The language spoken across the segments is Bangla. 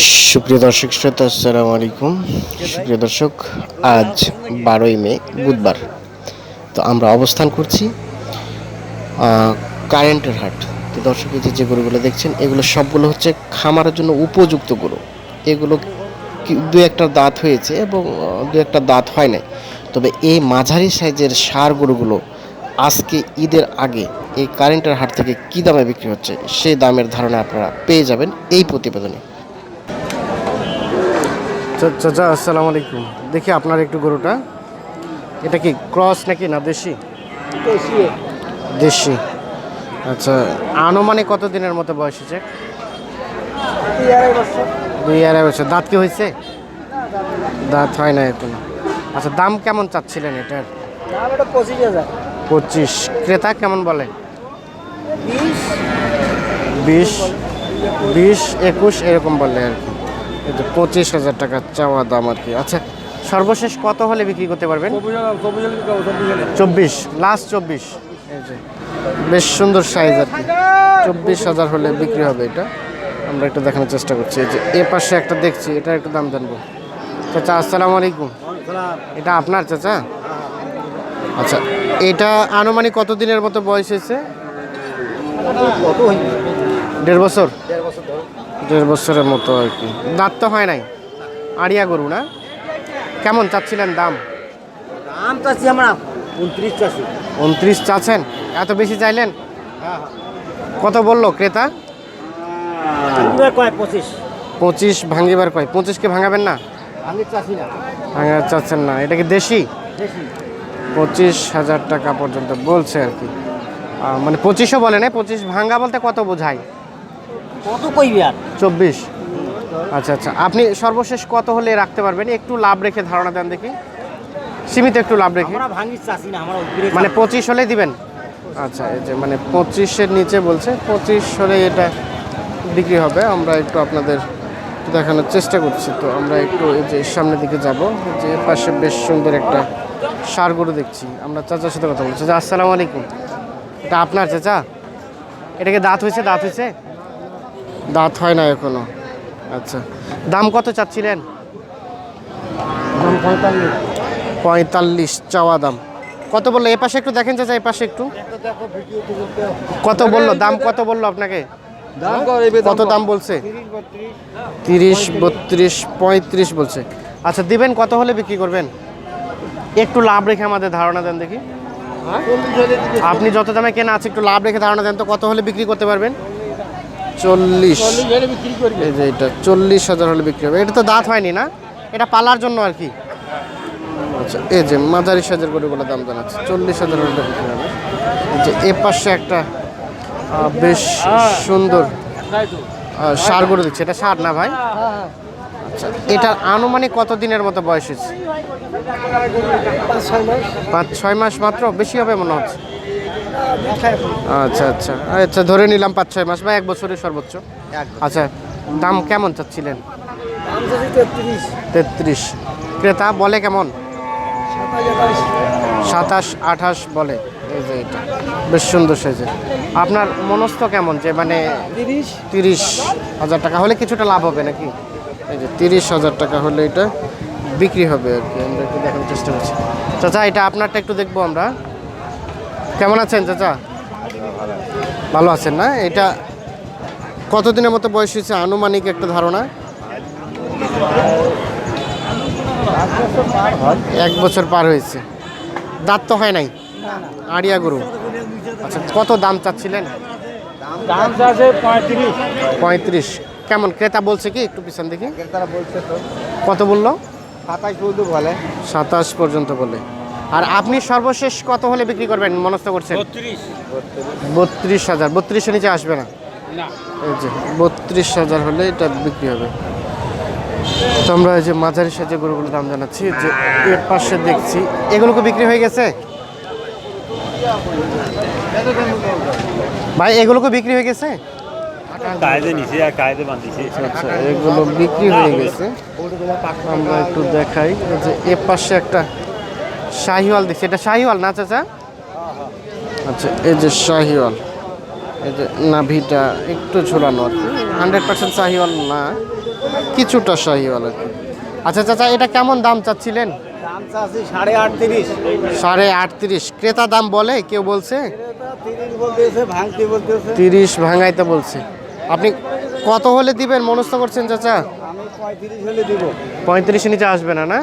সুপ্রিয় দর্শক, শ্রোতা, আসসালামু আলাইকুম। সুপ্রিয় দর্শক, আজ বারোই মে, বুধবার। তো আমরা অবস্থান করছি কারেন্টের হাট। তো দর্শক, এই যে গরুগুলো দেখছেন, এগুলো সবগুলো হচ্ছে খামারের জন্য উপযুক্ত গরু। এগুলো দু একটা দাঁত হয়েছে এবং দু একটা দাঁত হয় নাই। তবে এই মাঝারি সাইজের সার গরুগুলো আজকে ঈদের আগে এই কারেন্টের হাট থেকে কী দামে বিক্রি হচ্ছে, সেই দামের ধারণা আপনারা পেয়ে যাবেন এই প্রতিবেদনে। চাচা আসসালামু আলাইকুম। দেখি আপনার একটু গরুটা। এটা কি ক্রস নাকি না দেশি? দেশি। আচ্ছা আনুমানিক কত দিনের মতো বয়স হয়েছে? দুই আড়াই বছর। দাঁত কি হয়েছে? দাঁত হয় না এখনও। আচ্ছা দাম কেমন চাচ্ছিলেন এটার? পঁচিশ হাজার। পঁচিশ। ক্রেতা কেমন বলে? বিশ। বিশ। বিশ একুশ এরকম বললে আর কি। এই যে পঁচিশ হাজার টাকা চাওয়া দাম আর কি। আচ্ছা সর্বশেষ কত হলে বিক্রি করতে পারবেন? চব্বিশ লাস্ট চব্বিশ এই যে বেশ সুন্দর সাইজ আর কি। চব্বিশ হাজার হলে বিক্রি হবে এটা। আমরা একটু দেখানোর চেষ্টা করছি। এই যে এ পাশে একটা দেখছি এটা একটু দাম জানব। চাচা আসসালামু আলাইকুম। এটা আপনার চাচা? আচ্ছা এটা আনুমানিক কত দিনের মতো বয়স হয়েছে? দেড় বছর? দেড় বছর দেড় বছরের মতো আর কি। দাঁত তো হয় নাই। আড়িয়া গরু না? কেমন চাচ্ছিলেন দাম? দাম চাচ্ছি আমরা উনত্রিশ চাচ্ছি। উনত্রিশ চাচ্ছেন? এত বেশি চাইলেন? হ্যাঁ কত বলল ক্রেতা? কয়? পঁচিশ। পঁচিশ ভাঙিবার কয়? পঁচিশকে ভাঙাবেন না? আমি চাচ্ছি না। ভাঙা চাচ্ছেন না। এটা কি দেশি? পঁচিশ হাজার টাকা পর্যন্ত বলছে আর কি। মানে পঁচিশও বলে না পঁচিশ ভাঙা বলতে কত বোঝায়? কত কইবি আর? চব্বিশ। আচ্ছা আচ্ছা। আপনি সর্বশেষ কত হলে রাখতে পারবেন? একটু লাভ রেখে ধারণা দেন দেখি। সীমিত একটু লাভ রেখে। মানে পঁচিশ হলে দিবেন? আচ্ছা এই যে মানে পঁচিশের নিচে বলছে পঁচিশ হলে এটা বিক্রি হবে। আমরা একটু আপনাদের দেখানোর চেষ্টা করছি। তো আমরা একটু এই যে সামনের দিকে যাব। যে পাশে বেশ সুন্দর একটা সার গরু দেখছি। আমরা চাচার সাথে কথা বলছি। আসসালামু আলাইকুম। এটা আপনার চাচা? এটাকে দাঁত হয়েছে? দাঁত হয়েছে? দাঁত হয় না এখনও। আচ্ছা। দাম কত চাচ্ছিলেন? পঁয়তাল্লিশ। চাওয়া দাম। কত বলল? এ পাশে একটু দেখেন চাচা এ পাশে একটু। কত বলল? দাম কত বলল আপনাকে? দাম কত? দাম বলছে? তিরিশ বত্রিশ পঁয়ত্রিশ বলছে। আচ্ছা দিবেন কত হলে বিক্রি করবেন? একটু লাভ রেখে আমাদের ধারণা দেন দেখি। আপনি যত দামে কেনা আছে একটু লাভ রেখে ধারণা দেন তো কত হলে বিক্রি করতে পারবেন? চল্লিশ। এই যে এটা চল্লিশ হাজার হলে বিক্রি হবে। এটা তো দাঁত হয়নি না? এটা পালার জন্য আর কি। আচ্ছা এই যে মাঝারি সাজের গরুগুলো দাম জানাচ্ছে। চল্লিশ হাজার হলে বিক্রি হবে। এই যে এ পাশে একটা বেশ সুন্দর সার গরু দিচ্ছে এটা সার না ভাই? আচ্ছা এটার আনুমানিক কত দিনের মতো বয়স হয়েছে? পাঁচ ছয় মাস মাত্র? বেশি হবে মনে হচ্ছে। আচ্ছা আচ্ছা। আচ্ছা ধরে নিলাম পাঁচ ছয় মাস বা এক বছরের সর্বোচ্চ। আচ্ছা দাম কেমন চাচ্ছিলেন? তেত্রিশ। ক্রেতা বলে কেমন? সাতাশ আঠাশ বলে। এই যে এটা। বেশ সুন্দর সাইজের। আপনার মনস্থ কেমন যে মানে তিরিশ। তিরিশ হাজার টাকা হলে কিছুটা লাভ হবে নাকি? এই যে তিরিশ হাজার টাকা হলে এটা বিক্রি হবে আর কি। আমরা একটু দেখার চেষ্টা করছি। চাচা এটা আপনারটা একটু দেখব আমরা। কেমন আছেন চাচা? ভালো আছেন না? এটা কতদিনের মতো বয়স হয়েছে? আনুমানিক একটা ধারণা? এক বছর পার হয়েছে। দাঁত তো হয় নাই? আড়িয়া গরু। আচ্ছা কত দাম চাচ্ছিলেন? পঁয়ত্রিশ। কেমন? ক্রেতা বলছে কি? একটু পিছন দেখি কত বলল? সাতাশ পর্যন্ত বলে। সাতাশ পর্যন্ত বলে। আর আপনি সর্বশেষ কত হলে বিক্রি করবেন? মনস্থ করছেন? বত্রিশ। হাজার। বত্রিশের নিচে আসবে না? না। যে বত্রিশ হাজার হলে এটা বিক্রি হবে। তো আমরা এই যে মাঝারি সাজে গরুগুলো দাম জানাচ্ছি যে এর পাশে দেখছি এগুলোকে বিক্রি হয়ে গেছে? ভাই এগুলোকে বিক্রি হয়ে গেছে? বান্ধিছে আচ্ছা এগুলো বিক্রি হয়ে গেছে। আমরা একটু দেখাই যে এ পাশে একটা শাহিওয়াল দেখছি এটা শাহিওয়াল না চাচা? আচ্ছা এই যে শাহিওয়াল এই যে নাভিটা একটু ঝুলানো আর কি হান্ড্রেড পার্সেন্ট শাহিওয়াল না কিছুটা শাহিওয়াল আর কি আচ্ছা চাচা এটা কেমন দাম চাচ্ছিলেন? দাম চাচ্ছি সাড়ে আটত্রিশ। সাড়ে আটত্রিশ। ক্রেতা দাম বলে কেউ বলছে? তিরিশ ভাঙাইতে বলছে। আপনি কত হলে দিবেন? মনস্থ করছেন চাচা? পঁয়ত্রিশ নিচে আসবে না না?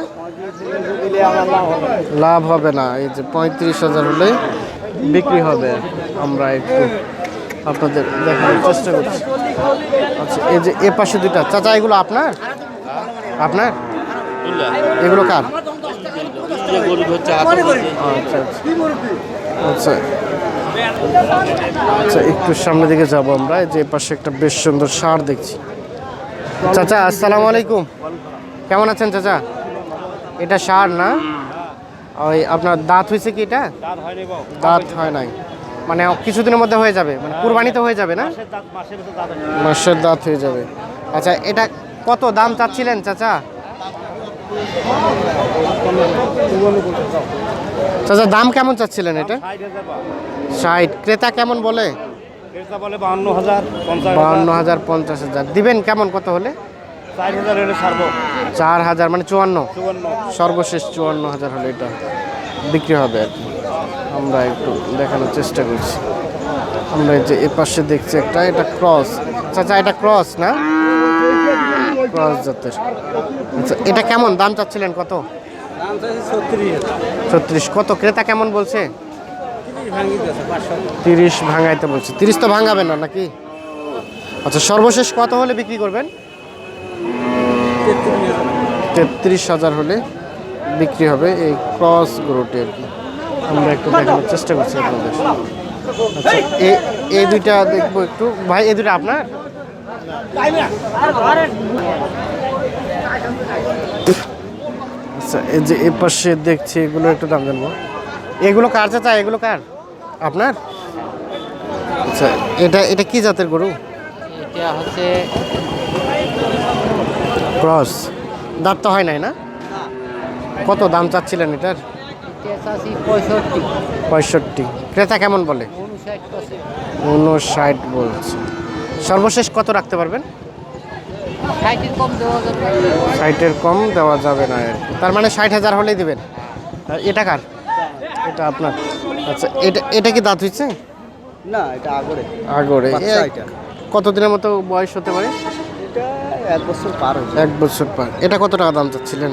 লাভ হবে না। এই যে পঁয়ত্রিশ হাজার হলে বিক্রি হবে আমরা একটু আপনাদের দেখানোর চেষ্টা করছি। আচ্ছা এই যে এ পাশে দুইটা, চাচা, এগুলো আপনার? আপনার? এগুলো কার? আচ্ছা আচ্ছা আচ্ছা একটু সামনের দিকে যাব আমরা যে পাশে একটা বেশ সুন্দর সার দেখছি। চাচা, আসসালামু আলাইকুম। কেমন আছেন, চাচা? এটা সার না? ওই আপনার দাঁত হয়েছে কি এটা? দাঁত হয় নাই। মানে কিছুদিনের মধ্যে হয়ে যাবে মানে কুরবানিতে হয়ে যাবে না? মাসের দাঁত হয়ে যাবে। আচ্ছা এটা কত দাম চাচ্ছিলেন চাচা? চাচা দাম কেমন চাচ্ছিলেন এটা? ষাট ক্রেতা কেমন বলে? বাহান্ন হাজার পঞ্চাশ হাজার। দিবেন কেমন কত হলে? চার হাজার হলে ছাড়বো। চার হাজার মানে চুয়ান্ন? সর্বশেষ চুয়ান্ন হাজার হলে এটা বিক্রি হবে আর কি। আমরা একটু দেখানোর চেষ্টা করছি। আমরা যে এ পাশে দেখছি একটা এটা ক্রস। চাচা এটা ক্রস না? ক্রস জাতের আচ্ছা এটা কেমন? দাম চাচ্ছিলেন কত? ছত্রিশ কত? ক্রেতা কেমন বলছে? তিরিশ তিরিশ ভাঙাইতে বলছে। তিরিশ তো ভাঙাবেন না নাকি? আচ্ছা সর্বশেষ কত হলে বিক্রি করবেন? তেত্রিশ হাজার হলে বিক্রি হবে এই ক্রস গরুটি আর কি। আমরা একটু দেখানোর চেষ্টা করছি আপনাদের। আচ্ছা এই দুইটা দেখব একটু। ভাই এই দুইটা আপনার? আচ্ছা এই যে এ পাশে দেখছি, এগুলো একটু দাম জানব। এগুলো কার চাচা? এগুলো কার? আপনার? আচ্ছা এটা এটা কি জাতের গরু? এটা হচ্ছে ক্রস। দাঁত তো হয় নাই না? কত দাম চাচ্ছিলেন এটার? পঁয়ষট্টি। ক্রেতা কেমন বলে? উনষাট বলছে। সর্বশেষ কত রাখতে পারবেন? ষাটের কম দেওয়া যাবে না। তার মানে ষাট হাজার হলেই দেবেন। এটা কার? এটা আপনার। আচ্ছা এটা এটা কি দাঁত হচ্ছে না এটা আগরে। আগরে। কতদিনের মতো বয়স হতে পারে? এক বছর পার হয়েছে। এক বছর পর। এটা কত টাকা দাম চাচ্ছিলেন?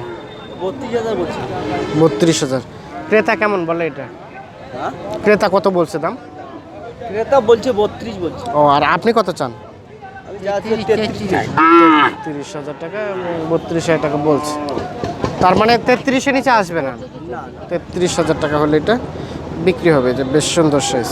বত্রিশ হাজার বলছি। বত্রিশ হাজার। ক্রেতা কেমন বলে এটা? হ্যাঁ? ক্রেতা কত বলছে দাম? ক্রেতা বলছে বত্রিশ বলছে। ও আর আপনি কত চান। তিরিশ হাজার টাকা বত্রিশ হাজার টাকা বলছে। তার মানে তেত্রিশের নিচে আসবে না? না তেত্রিশ হাজার টাকা হলে এটা বিক্রি হবে যে বেশ সুন্দর সাইজ